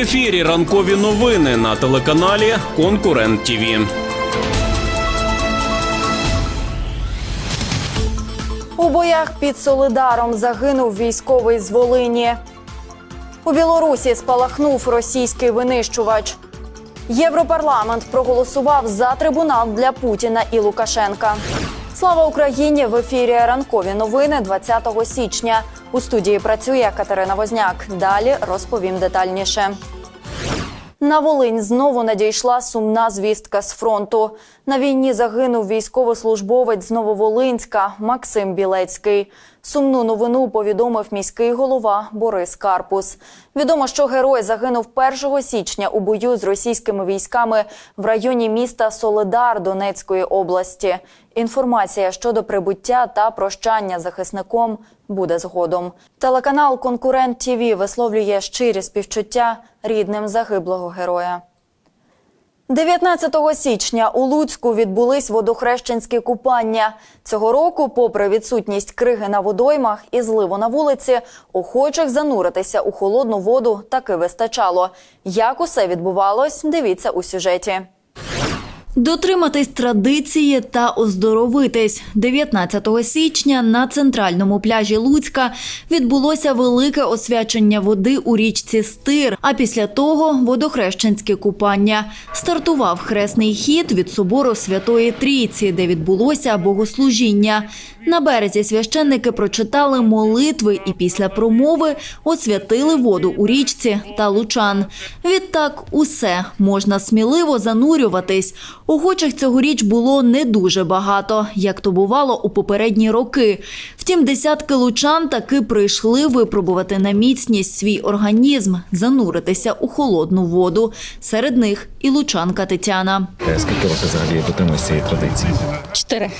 ефірі ранкові новини на телеканалі Конкурент ТІВІ. У боях під Солидаром загинув військовий з Волині. У Білорусі спалахнув російський винищувач. Європарламент проголосував за трибунал для Путіна і Лукашенка. Слава Україні! В ефірі ранкові новини 20 січня. У студії працює Катерина Возняк. Далі розповім детальніше. На Волинь знову надійшла сумна звістка з фронту. На війні загинув військовослужбовець з Нововолинська Максим Білецький. Сумну новину повідомив міський голова Борис Карпус. Відомо, що герой загинув 1 січня у бою з російськими військами в районі міста Солидар Донецької області. Інформація щодо прибуття та прощання захисником буде згодом. Телеканал Конкурент ТІВІ висловлює щирі співчуття рідним загиблого героя. 19 січня у Луцьку відбулись водохрещенські купання. Цього року, попри відсутність криги на водоймах і зливу на вулиці, охочих зануритися у холодну воду таки вистачало. Як усе відбувалось, дивіться у сюжеті. Дотриматись традиції та оздоровитись 19 січня на центральному пляжі Луцька відбулося велике освячення води у річці Стир. А після того водохрещенське купання. Стартував хресний хід від собору Святої Трійці, де відбулося богослужіння. На березі священники прочитали молитви і після промови освятили воду у річці та лучан. Відтак, усе можна сміливо занурюватись. Охочих цьогоріч було не дуже багато, як то бувало у попередні роки. Втім, десятки лучан таки прийшли випробувати на міцність свій організм, зануритися у холодну воду. Серед них і лучанка Тетяна. Е, Скільки років взагалі дотримуєш цієї традиції? Чотири.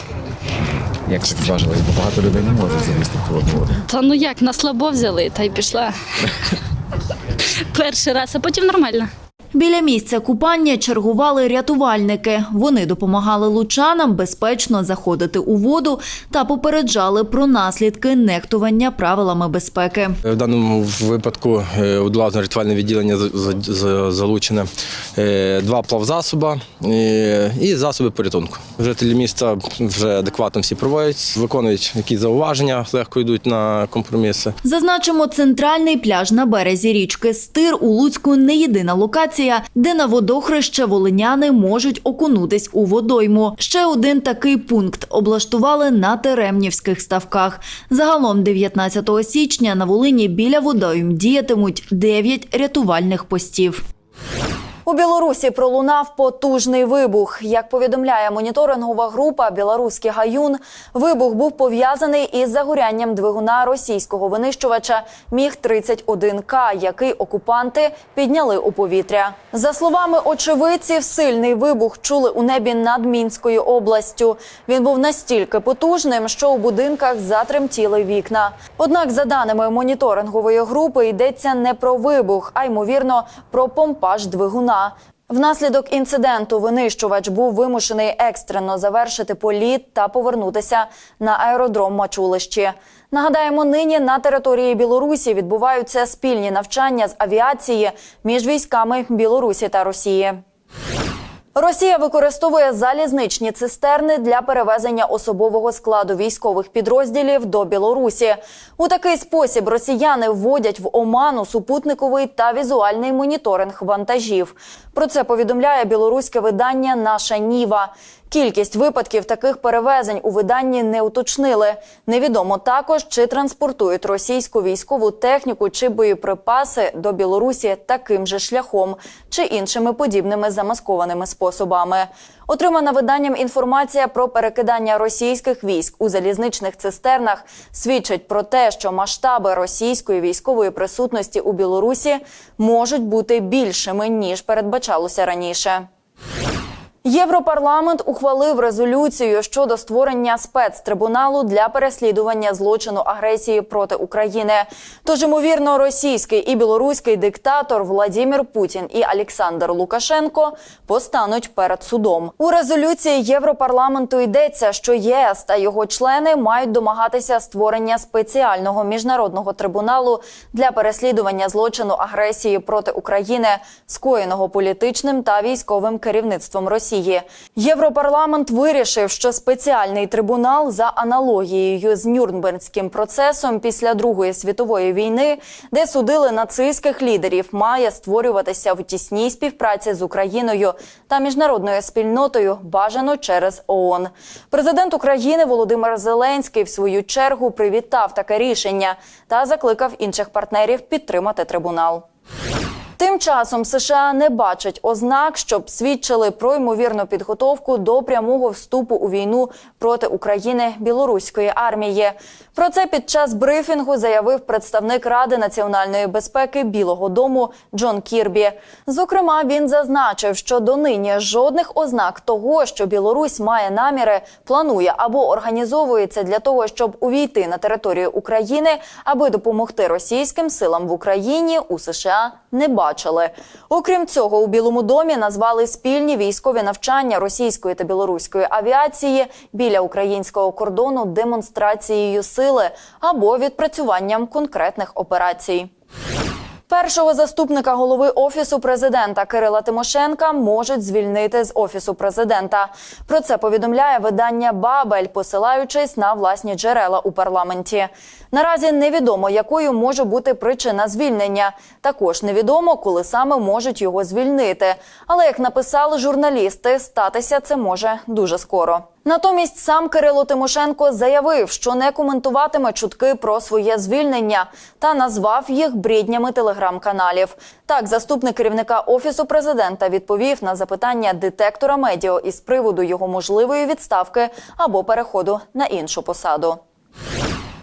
Як так зважилось? Бо багато людей не можуть залізти в холодну воду. Та ну як, на слабо взяли, та й пішла. Перший раз, а потім нормально. Біля місця купання чергували рятувальники. Вони допомагали лучанам безпечно заходити у воду та попереджали про наслідки нехтування правилами безпеки. В даному випадку е, рятувальне відділення за- за- за- залучене е, два плавзасоба е, і засоби порятунку. Жителі міста вже адекватно всі проводять, виконують якісь зауваження, легко йдуть на компроміси. Зазначимо, центральний пляж на березі річки Стир у Луцьку не єдина локація, де на водохреще волиняни можуть окунутись у водойму. Ще один такий пункт облаштували на Теремнівських ставках. Загалом 19 січня на Волині біля водойм діятимуть 9 рятувальних постів. У Білорусі пролунав потужний вибух. Як повідомляє моніторингова група Білоруський гаюн, вибух був пов'язаний із загорянням двигуна російського винищувача Міг 31 К, який окупанти підняли у повітря. За словами очевидців, сильний вибух чули у небі над Мінською областю. Він був настільки потужним, що у будинках затремтіли вікна. Однак, за даними моніторингової групи, йдеться не про вибух, а ймовірно про помпаж двигуна. Внаслідок інциденту винищувач був вимушений екстрено завершити політ та повернутися на аеродром Мачулищі. Нагадаємо, нині на території Білорусі відбуваються спільні навчання з авіації між військами Білорусі та Росії. Росія використовує залізничні цистерни для перевезення особового складу військових підрозділів до Білорусі. У такий спосіб росіяни вводять в оману супутниковий та візуальний моніторинг вантажів. Про це повідомляє білоруське видання Наша Ніва. Кількість випадків таких перевезень у виданні не уточнили. Невідомо також, чи транспортують російську військову техніку чи боєприпаси до Білорусі таким же шляхом чи іншими подібними замаскованими способами. Отримана виданням інформація про перекидання російських військ у залізничних цистернах свідчить про те, що масштаби російської військової присутності у Білорусі можуть бути більшими ніж передбачалося раніше. Європарламент ухвалив резолюцію щодо створення спецтрибуналу для переслідування злочину агресії проти України. Тож, ймовірно, російський і білоруський диктатор Владимир Путін і Олександр Лукашенко постануть перед судом. У резолюції Європарламенту йдеться, що ЄС та його члени мають домагатися створення спеціального міжнародного трибуналу для переслідування злочину агресії проти України, скоєного політичним та військовим керівництвом Росії. Європарламент вирішив, що спеціальний трибунал за аналогією з Нюрнберзьким процесом після Другої світової війни, де судили нацистських лідерів, має створюватися в тісній співпраці з Україною та міжнародною спільнотою, бажано через ООН. Президент України Володимир Зеленський в свою чергу привітав таке рішення та закликав інших партнерів підтримати трибунал. Тим часом США не бачать ознак, щоб свідчили про ймовірну підготовку до прямого вступу у війну проти України білоруської армії. Про це під час брифінгу заявив представник Ради національної безпеки Білого Дому Джон Кірбі. Зокрема, він зазначив, що донині жодних ознак того, що Білорусь має наміри, планує або організовується для того, щоб увійти на територію України, аби допомогти російським силам в Україні, у США не бачили. Окрім цього, у Білому домі назвали спільні військові навчання російської та білоруської авіації біля українського кордону демонстрацією сили або відпрацюванням конкретних операцій. Першого заступника голови офісу президента Кирила Тимошенка можуть звільнити з офісу президента. Про це повідомляє видання Бабель, посилаючись на власні джерела у парламенті. Наразі невідомо, якою може бути причина звільнення. Також невідомо, коли саме можуть його звільнити. Але як написали журналісти, статися це може дуже скоро. Натомість сам Кирило Тимошенко заявив, що не коментуватиме чутки про своє звільнення та назвав їх бріднями телеграм-каналів. Так, заступник керівника офісу президента відповів на запитання детектора медіа із приводу його можливої відставки або переходу на іншу посаду.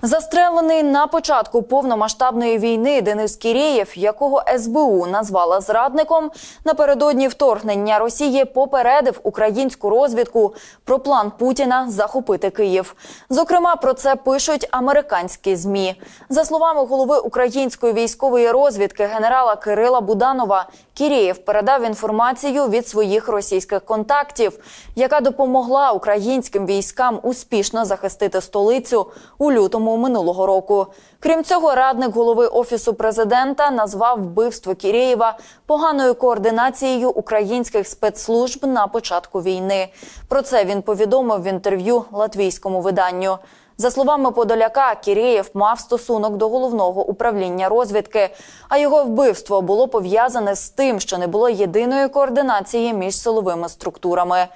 Застрелений на початку повномасштабної війни Денис Кірєєв, якого СБУ назвала зрадником, напередодні вторгнення Росії попередив українську розвідку про план Путіна захопити Київ. Зокрема, про це пишуть американські змі. За словами голови української військової розвідки генерала Кирила Буданова, Кірєєв передав інформацію від своїх російських контактів, яка допомогла українським військам успішно захистити столицю у лютому минулого року. Крім цього, радник голови офісу президента назвав вбивство Кірєєва поганою координацією українських спецслужб на початку війни. Про це він повідомив в інтерв'ю латвійському виданню. За словами Подоляка, Кірєєв мав стосунок до головного управління розвідки, а його вбивство було пов'язане з тим, що не було єдиної координації між силовими структурами.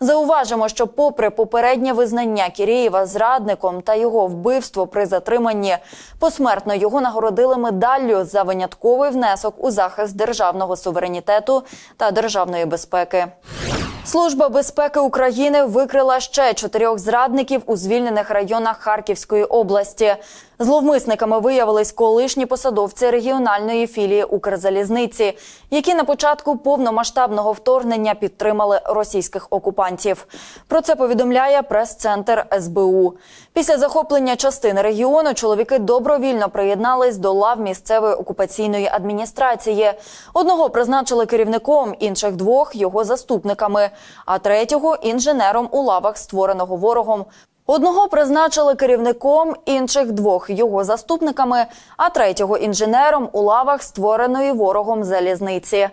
Зауважимо, що, попри попереднє визнання Кірєєва зрадником та його вбивство при затриманні, посмертно його нагородили медаллю за винятковий внесок у захист державного суверенітету та державної безпеки. Служба безпеки України викрила ще чотирьох зрадників у звільнених районах Харківської області. Зловмисниками виявились колишні посадовці регіональної філії Укрзалізниці, які на початку повномасштабного вторгнення підтримали російських окупантів. Про це повідомляє прес-центр СБУ. Після захоплення частини регіону чоловіки добровільно приєднались до лав місцевої окупаційної адміністрації. Одного призначили керівником, інших двох його заступниками, а третього інженером у лавах створеного ворогом. Одного призначили керівником, інших двох його заступниками, а третього інженером у лавах створеної ворогом залізниці.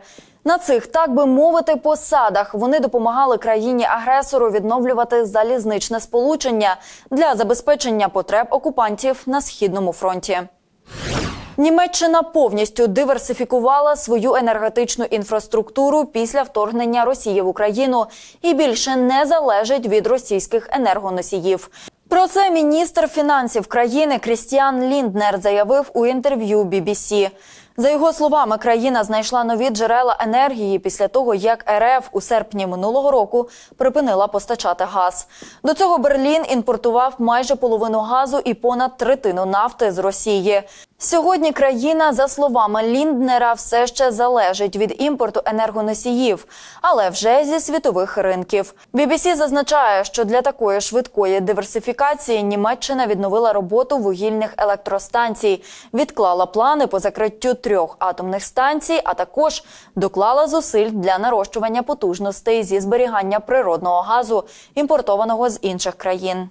На цих, так би мовити, посадах вони допомагали країні-агресору відновлювати залізничне сполучення для забезпечення потреб окупантів на східному фронті. Німеччина повністю диверсифікувала свою енергетичну інфраструктуру після вторгнення Росії в Україну і більше не залежить від російських енергоносіїв. Про це міністр фінансів країни Крістіан Лінднер заявив у інтерв'ю BBC. За його словами, країна знайшла нові джерела енергії після того, як РФ у серпні минулого року припинила постачати газ. До цього Берлін імпортував майже половину газу і понад третину нафти з Росії. Сьогодні країна, за словами Лінднера, все ще залежить від імпорту енергоносіїв, але вже зі світових ринків. BBC зазначає, що для такої швидкої диверсифікації Німеччина відновила роботу вугільних електростанцій, відклала плани по закриттю трьох атомних станцій, а також доклала зусиль для нарощування потужностей зі зберігання природного газу, імпортованого з інших країн.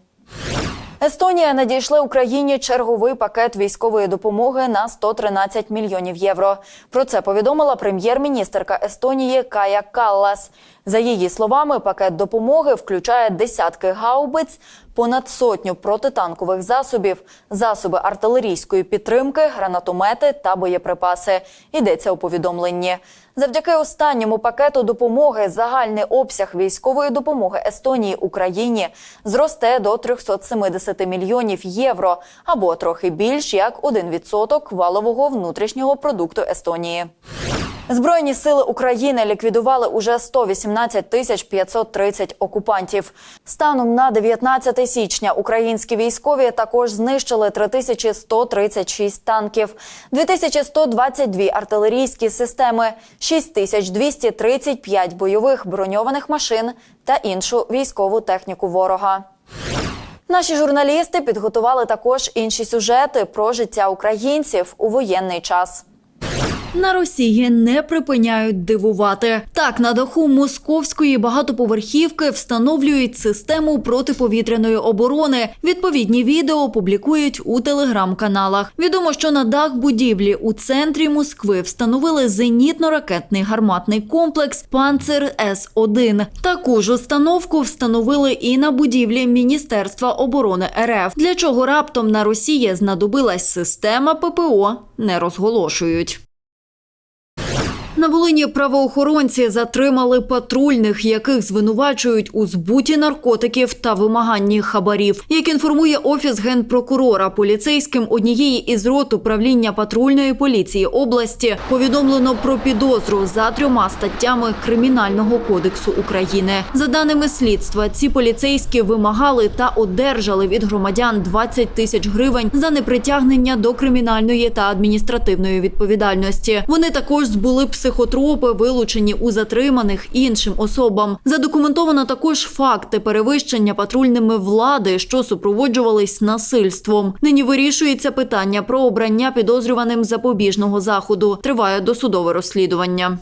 Естонія надійшла Україні черговий пакет військової допомоги на 113 мільйонів євро. Про це повідомила прем'єр-міністерка Естонії Кая Каллас. За її словами, пакет допомоги включає десятки гаубиць, понад сотню протитанкових засобів, засоби артилерійської підтримки, гранатомети та боєприпаси. Йдеться у повідомленні. Завдяки останньому пакету допомоги загальний обсяг військової допомоги Естонії Україні зросте до 370 мільйонів євро або трохи більш як 1% валового внутрішнього продукту Естонії. Збройні сили України ліквідували уже 118 тисяч 530 окупантів. Станом на 19 січня українські військові також знищили 3136 танків, 2122 артилерійські системи, 6235 бойових броньованих машин та іншу військову техніку ворога. Наші журналісти підготували також інші сюжети про життя українців у воєнний час. На Росії не припиняють дивувати. Так, на даху московської багатоповерхівки встановлюють систему протиповітряної оборони. Відповідні відео публікують у телеграм-каналах. Відомо, що на дах будівлі у центрі Москви встановили зенітно-ракетний гарматний комплекс Панцер С 1 Таку ж установку встановили і на будівлі Міністерства оборони РФ. Для чого раптом на Росії знадобилась система ППО, не розголошують. На Волині правоохоронці затримали патрульних, яких звинувачують у збуті наркотиків та вимаганні хабарів. Як інформує офіс генпрокурора, поліцейським однієї із рот управління патрульної поліції області повідомлено про підозру за трьома статтями Кримінального кодексу України. За даними слідства, ці поліцейські вимагали та одержали від громадян 20 тисяч гривень за непритягнення до кримінальної та адміністративної відповідальності. Вони також збули психотропи, вилучені у затриманих іншим особам. Задокументовано також факти перевищення патрульними влади, що супроводжувались насильством. Нині вирішується питання про обрання підозрюваним запобіжного заходу. Триває досудове розслідування.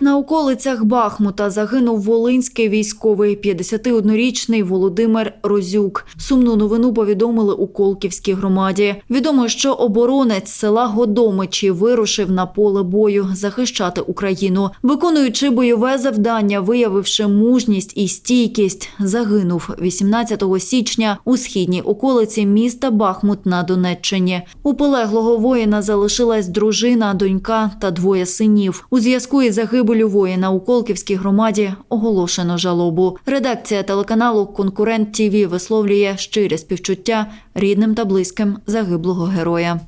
На околицях Бахмута загинув волинський військовий 51-річний Володимир Розюк. Сумну новину повідомили у Колківській громаді. Відомо, що оборонець села Годомичі вирушив на поле бою захищати Україну, виконуючи бойове завдання, виявивши мужність і стійкість, загинув 18 січня у східній околиці міста Бахмут на Донеччині. У полеглого воїна залишилась дружина, донька та двоє синів. У зв'язку із загибелю воїна на Уколківській громаді оголошено жалобу. Редакція телеканалу Конкурент ТІВІ висловлює щире співчуття рідним та близьким загиблого героя.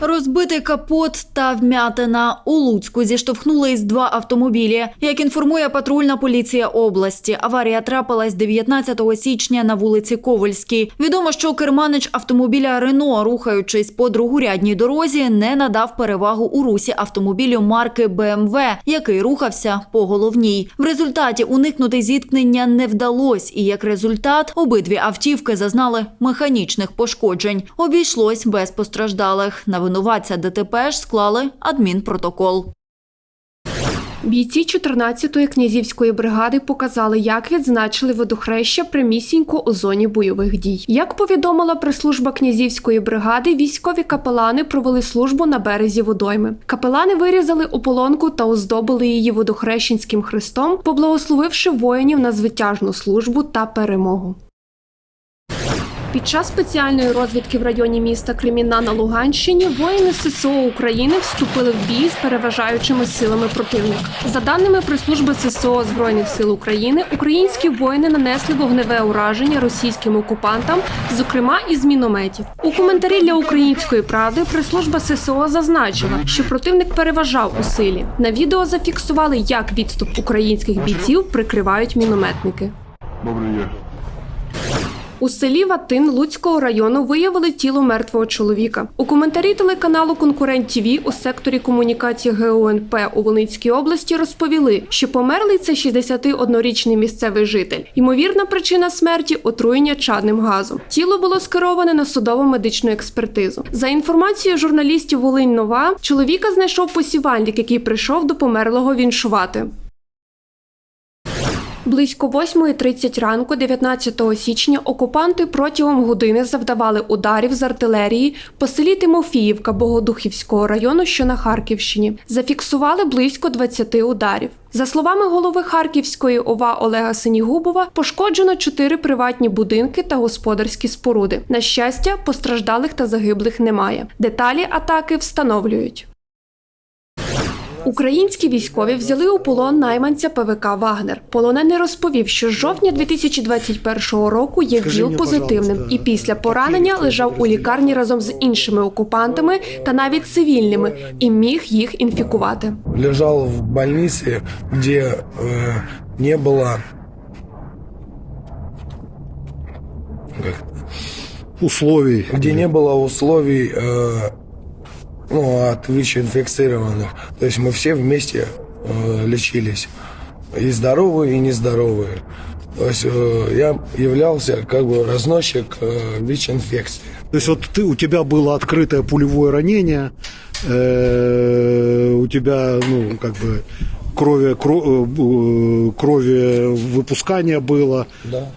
Розбитий капот та вмятина у Луцьку зіштовхнулись два автомобілі. Як інформує патрульна поліція області, аварія трапилась 19 січня на вулиці Ковальській. Відомо, що керманич автомобіля Рено, рухаючись по другорядній дорозі, не надав перевагу у русі автомобілю марки БМВ, який рухався по головній. В результаті уникнути зіткнення не вдалось, і як результат обидві автівки зазнали механічних пошкоджень. Обійшлось без постраждалих. На винуватця ДТП ж склали адмінпротокол. Бійці 14-ї князівської бригади показали, як відзначили водохреща прямісінько у зоні бойових дій. Як повідомила прес-служба князівської бригади, військові капелани провели службу на березі водойми. Капелани вирізали ополонку та оздобили її водохрещенським хрестом, поблагословивши воїнів на звитяжну службу та перемогу. Під час спеціальної розвідки в районі міста Кремінна на Луганщині воїни ССО України вступили в бій з переважаючими силами противника. За даними прес-служби ССО Збройних сил України, українські воїни нанесли вогневе ураження російським окупантам, зокрема із мінометів. У коментарі для української правди прес-служба ССО зазначила, що противник переважав у силі. На відео зафіксували, як відступ українських бійців прикривають мінометники. У селі Ватин Луцького району виявили тіло мертвого чоловіка. У коментарі телеканалу Конкурент ТІВІ у секторі комунікації ГУНП у Волинській області розповіли, що померлий це 61-річний місцевий житель. Ймовірна причина смерті отруєння чадним газом. Тіло було скероване на судово-медичну експертизу. За інформацією журналістів Волинь Нова, чоловіка знайшов посівальник, який прийшов до померлого віншувати. Близько 8.30 ранку, 19 січня, окупанти протягом години завдавали ударів з артилерії по селі Тимофіївка Богодухівського району, що на Харківщині. Зафіксували близько 20 ударів. За словами голови Харківської ОВА Олега Синігубова, пошкоджено чотири приватні будинки та господарські споруди. На щастя, постраждалих та загиблих немає. Деталі атаки встановлюють. Українські військові взяли у полон найманця ПВК Вагнер. Полонений розповів, що з жовтня 2021 року є ВІЛ позитивним і після поранення лежав у лікарні разом з іншими окупантами та навіть цивільними і міг їх інфікувати. лежал в больнице, где э, не было как, условий. где не было условий э, ну, от ВИЧ-инфицированных. То есть мы все вместе э, лечились. И здоровые, и нездоровые. То есть э, я являлся как бы разносчик э, ВИЧ-инфекции. То есть вот ты, у тебя было открытое пулевое ранение, э, у тебя, ну, как бы крови, кро- э, крови выпускания было, Да.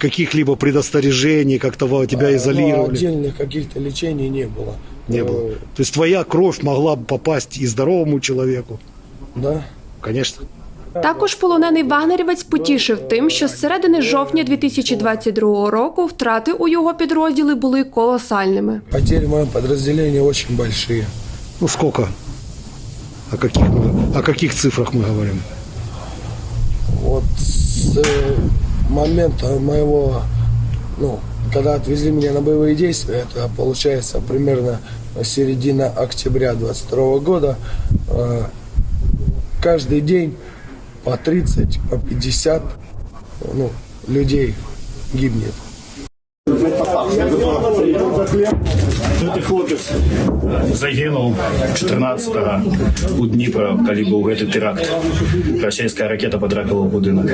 каких-либо предостережений, как-то тебя А, ну, изолировали. отдельных каких-то лечений не было. Не Э, было. То есть твоя кровь могла бы попасть и здоровому человеку. Да. Конечно. Також полонений вагнерівець потішив тим, що з середини жовтня 2022 року втрати у його підрозділі були колосальними. Потери в моем подразделении очень большие. Ну сколько? О каких, мы- о каких цифрах мы говорим? Вот с э, момента моего, ну, когда отвезли меня на боевые действия, это получается примерно середина октября 22 года, э, каждый день по 30, по 50 ну, людей гибнет. Гэты хлопец загінуў 14 у Дніпра, калі быў гэты тэракт. Расійская ракета потрапіла ў будынак.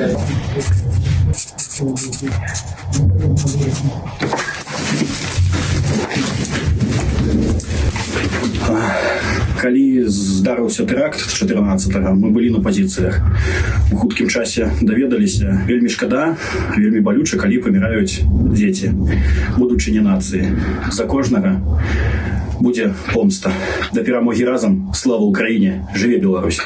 Калі здарыўся тэракт 14 мы былі на пазіцыях. У хуткім часе даведаліся вельмі шкада, вельмі балюча, калі паміраюць дзеці, будучыні нацыі. За кожнага будзе помста. Да перамогі разам слава ўкраіне, жыве Беларусь.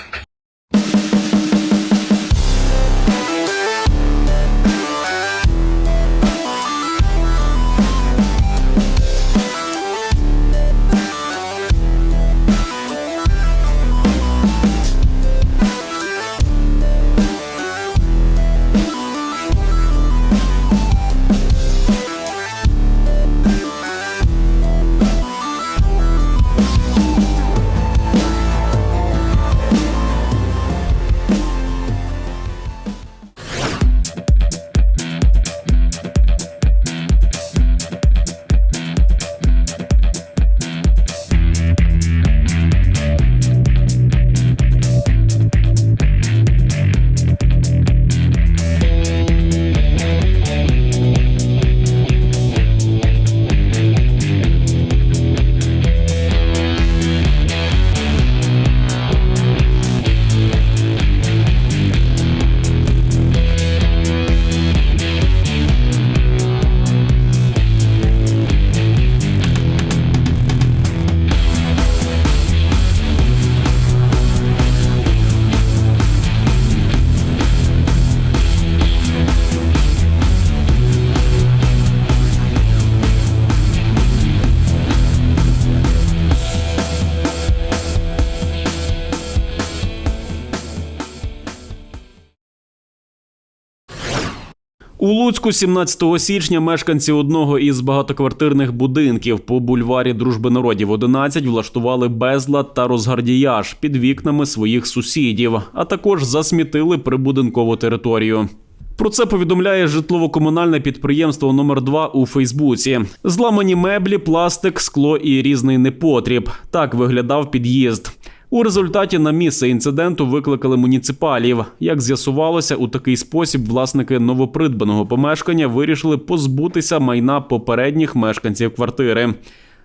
У Луцьку 17 січня мешканці одного із багатоквартирних будинків по бульварі Дружби народів 11 влаштували безлад та розгардіяж під вікнами своїх сусідів, а також засмітили прибудинкову територію. Про це повідомляє житлово-комунальне підприємство номер 2 у Фейсбуці. Зламані меблі, пластик, скло і різний непотріб. Так виглядав під'їзд. У результаті на місце інциденту викликали муніципалів. Як з'ясувалося, у такий спосіб власники новопридбаного помешкання вирішили позбутися майна попередніх мешканців квартири.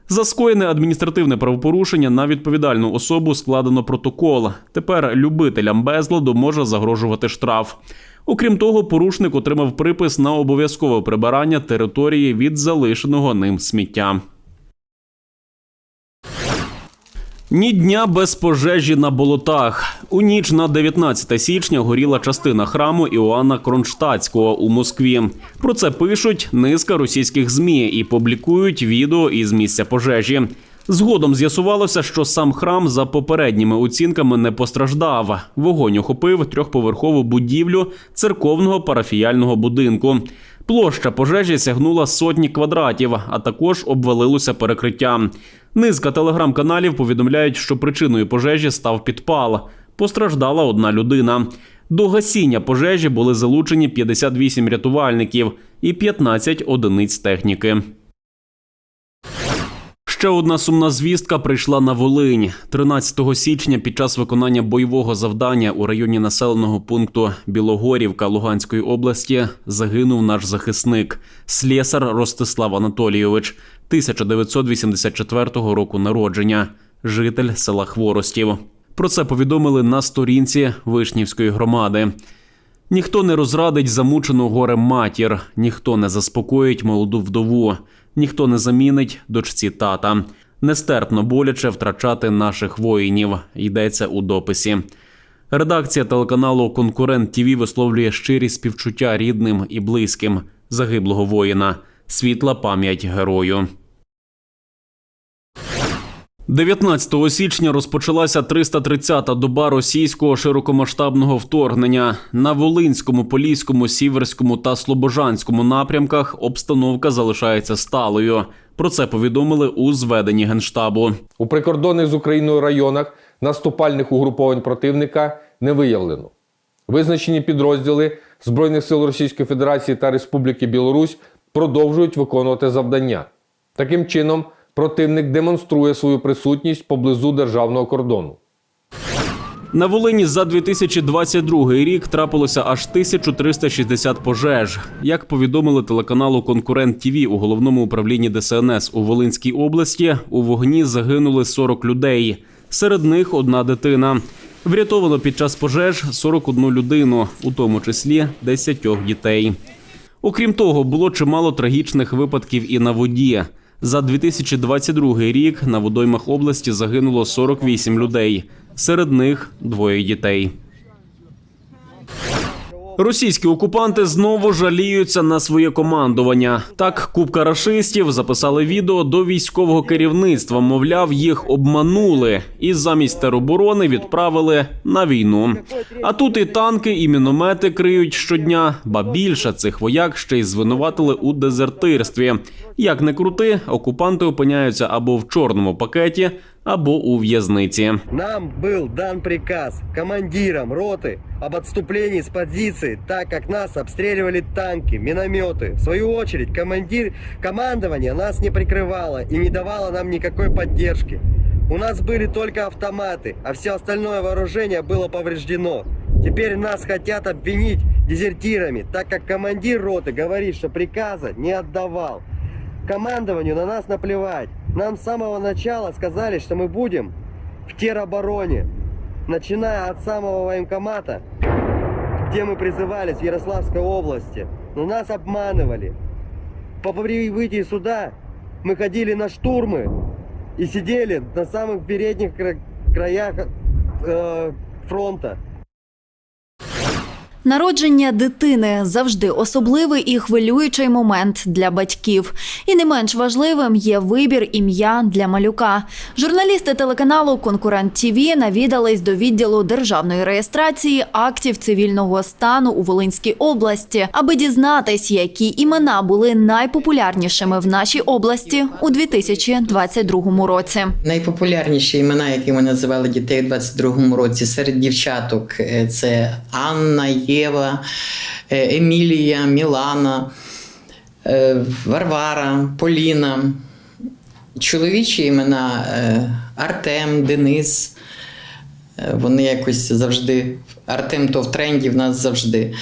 За скоєне адміністративне правопорушення на відповідальну особу складено протокол. Тепер любителям безладу може загрожувати штраф. Окрім того, порушник отримав припис на обов'язкове прибирання території від залишеного ним сміття. Ні дня без пожежі на болотах. У ніч на 19 січня горіла частина храму Іоанна Кронштадтського у Москві. Про це пишуть низка російських змі і публікують відео із місця пожежі. Згодом з'ясувалося, що сам храм за попередніми оцінками не постраждав. Вогонь охопив трьохповерхову будівлю церковного парафіяльного будинку. Площа пожежі сягнула сотні квадратів, а також обвалилося перекриття. Низка телеграм-каналів повідомляють, що причиною пожежі став підпал. Постраждала одна людина. До гасіння пожежі були залучені 58 рятувальників і 15 одиниць техніки. Ще одна сумна звістка прийшла на Волинь. 13 січня під час виконання бойового завдання у районі населеного пункту Білогорівка Луганської області загинув наш захисник слєсар Ростислав Анатолійович, 1984 року народження, житель села Хворостів. Про це повідомили на сторінці Вишнівської громади. Ніхто не розрадить замучену горем матір, ніхто не заспокоїть молоду вдову, ніхто не замінить дочці тата. Нестерпно боляче втрачати наших воїнів. Йдеться у дописі. Редакція телеканалу Конкурент ТІВІ висловлює щирі співчуття рідним і близьким загиблого воїна. Світла пам'ять герою. 19 січня розпочалася 330-та доба російського широкомасштабного вторгнення. На Волинському, Поліському, Сіверському та Слобожанському напрямках обстановка залишається сталою. Про це повідомили у зведенні генштабу. У прикордонних з Україною районах наступальних угруповань противника не виявлено. Визначені підрозділи Збройних сил Російської Федерації та Республіки Білорусь продовжують виконувати завдання. Таким чином, противник демонструє свою присутність поблизу державного кордону. На Волині за 2022 рік трапилося аж 1360 пожеж. Як повідомили телеканалу Конкурент ТІВІ у головному управлінні ДСНС у Волинській області, у вогні загинули 40 людей. Серед них одна дитина. Врятовано під час пожеж 41 людину, у тому числі 10 дітей. Окрім того, було чимало трагічних випадків і на воді. За 2022 рік на водоймах області загинуло 48 людей. Серед них двоє дітей. Російські окупанти знову жаліються на своє командування. Так, купка рашистів записали відео до військового керівництва. Мовляв, їх обманули і замість тероборони відправили на війну. А тут і танки, і міномети криють щодня. Ба більше цих вояк ще й звинуватили у дезертирстві. Як не крути, окупанти опиняються або в чорному пакеті, або у в'язниці. Нам был дан приказ командирам роты об отступлении с позиции, так как нас обстреливали танки, минометы. В свою очередь, командир, командование нас не прикрывало и не давало нам никакой поддержки. У нас были только автоматы, а все остальное вооружение было повреждено. Теперь нас хотят обвинить дезертирами, так как командир роты говорит, что приказа не отдавал. Командованию на нас наплевать. Нам с самого начала сказали, что мы будем в теробороне, начиная от самого военкомата, где мы призывались в Ярославской области. Но нас обманывали. По прибытии сюда мы ходили на штурмы и сидели на самых передних кра- краях э, фронта. Народження дитини завжди особливий і хвилюючий момент для батьків. І не менш важливим є вибір ім'я для малюка. Журналісти телеканалу Конкурент ТІВІ навідались до відділу державної реєстрації актів цивільного стану у Волинській області, аби дізнатись, які імена були найпопулярнішими в нашій області у 2022 році. Найпопулярніші імена, які ми називали дітей у 22-му році серед дівчаток, е, це Анна, Єва, е, Емілія, Мілана, е, Варвара, Поліна. Чоловічі імена е, Артем, Денис. Е, Вони якось завжди. Артем то в тренді в нас завжди.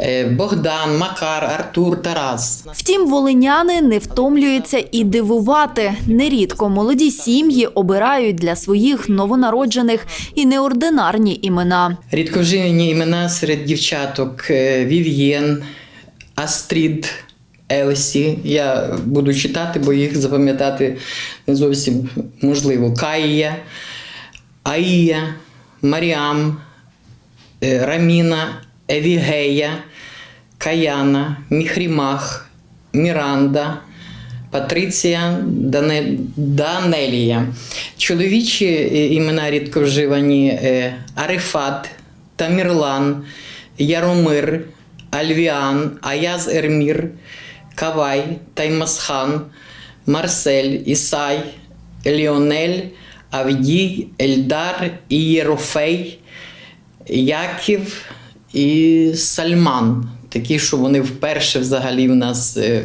Е, Богдан, Макар, Артур, Тарас. Втім, волиняни не втомлюються і дивувати. Нерідко молоді сім'ї обирають для своїх новонароджених і неординарні імена. Рідковживні імена серед дівчаток е, Вів'єн, Астрід, Елсі. Я буду читати, бо їх запам'ятати не зовсім можливо. Каїя, Аїя, Маріам, Раміна, Евігея, Каяна, Міхрімах, Міранда. Патриція Дане... Данелія. Чоловічі е, імена рідко вживані е, Арифат, Тамірлан, Яромир, Альвіан, Аяз Ермір, Кавай, Таймасхан, Марсель, Ісай, Ліонель, Авдій, Ельдар, Ієрофей, Яків і Сальман. Такі, що вони вперше взагалі в нас е,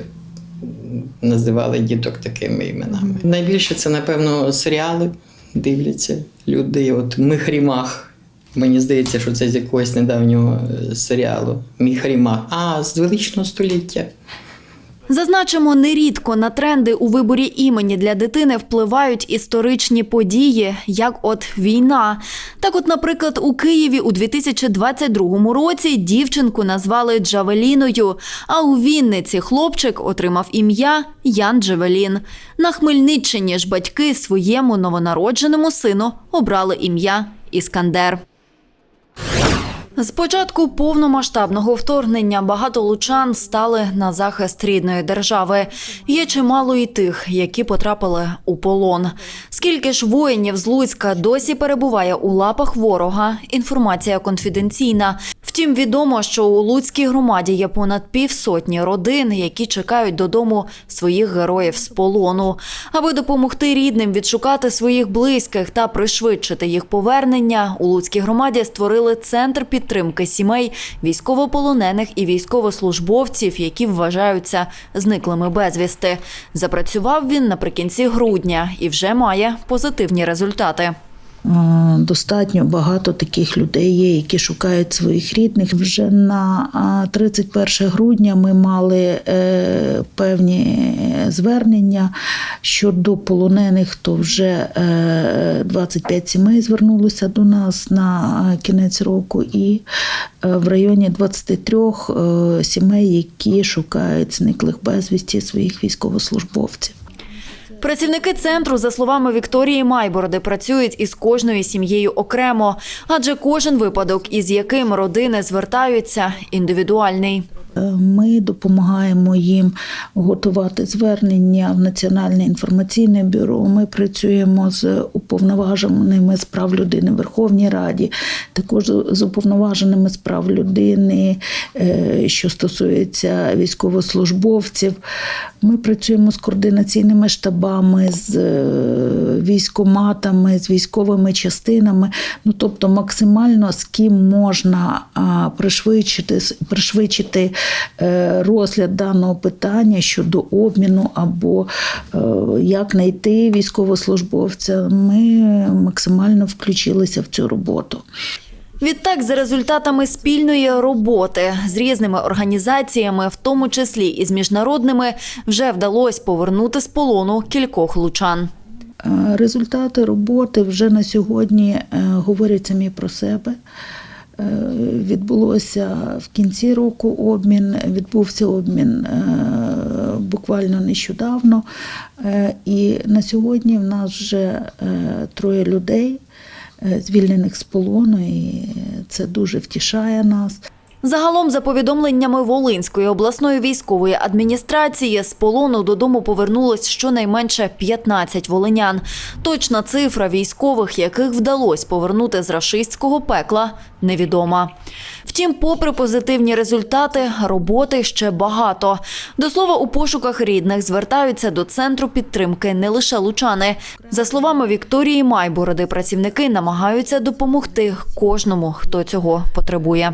називали діток такими іменами. Найбільше це, напевно, серіали дивляться люди. От Михрімах. Мені здається, що це з якогось недавнього е, серіалу. Міхрімах. А, з величного століття. Зазначимо, нерідко на тренди у виборі імені для дитини впливають історичні події, як от війна. Так, от, наприклад, у Києві у 2022 році дівчинку назвали Джавеліною, а у Вінниці хлопчик отримав ім'я Ян Джавелін. На Хмельниччині ж батьки своєму новонародженому сину обрали ім'я Іскандер. З початку повномасштабного вторгнення багато лучан стали на захист рідної держави. Є чимало і тих, які потрапили у полон. Скільки ж воїнів з Луцька досі перебуває у лапах ворога? Інформація конфіденційна. Втім, відомо, що у Луцькій громаді є понад півсотні родин, які чекають додому своїх героїв з полону. Аби допомогти рідним відшукати своїх близьких та пришвидшити їх повернення, у Луцькій громаді створили центр підтримки сімей військовополонених і військовослужбовців, які вважаються зниклими безвісти. Запрацював він наприкінці грудня і вже має позитивні результати. Е, Достатньо багато таких людей є, які шукають своїх рідних. Вже на 31 грудня ми мали е, певні звернення щодо полонених, то вже е, 25 сімей звернулося до нас на е, кінець року, і е, в районі 23 е, сімей, які шукають зниклих безвісті своїх військовослужбовців. Працівники центру, за словами Вікторії Майбороди, працюють із кожною сім'єю окремо, адже кожен випадок, із яким родини звертаються, індивідуальний. Е, Ми допомагаємо їм готувати звернення в Національне інформаційне бюро. Ми працюємо з уповноваженими з прав людини в Верховній Раді, також з уповноваженими з прав людини, е, що стосується військовослужбовців. Ми працюємо з координаційними штабами, з е, військоматами, з військовими частинами. Ну тобто, максимально з ким можна пришвидшити, пришвидшити розгляд даного питання щодо обміну або е, як знайти військовослужбовця. Ми максимально включилися в цю роботу. Відтак, за результатами спільної роботи з різними організаціями, в тому числі і з міжнародними, вже вдалося повернути з полону кількох лучан. Е, Результати роботи вже на сьогодні е, говорять самі про себе. Е, Відбулося в кінці року обмін, відбувся обмін е, буквально нещодавно. Е, І на сьогодні в нас вже троє людей звільнених з полону, і це дуже втішає нас. Загалом, за повідомленнями Волинської обласної військової адміністрації, з полону додому повернулось щонайменше 15 волинян. Точна цифра військових, яких вдалося повернути з рашистського пекла, невідома. Втім, попри позитивні результати, роботи ще багато. До слова, у пошуках рідних звертаються до центру підтримки не лише лучани. За словами Вікторії Майбороди, працівники намагаються допомогти кожному, хто цього потребує.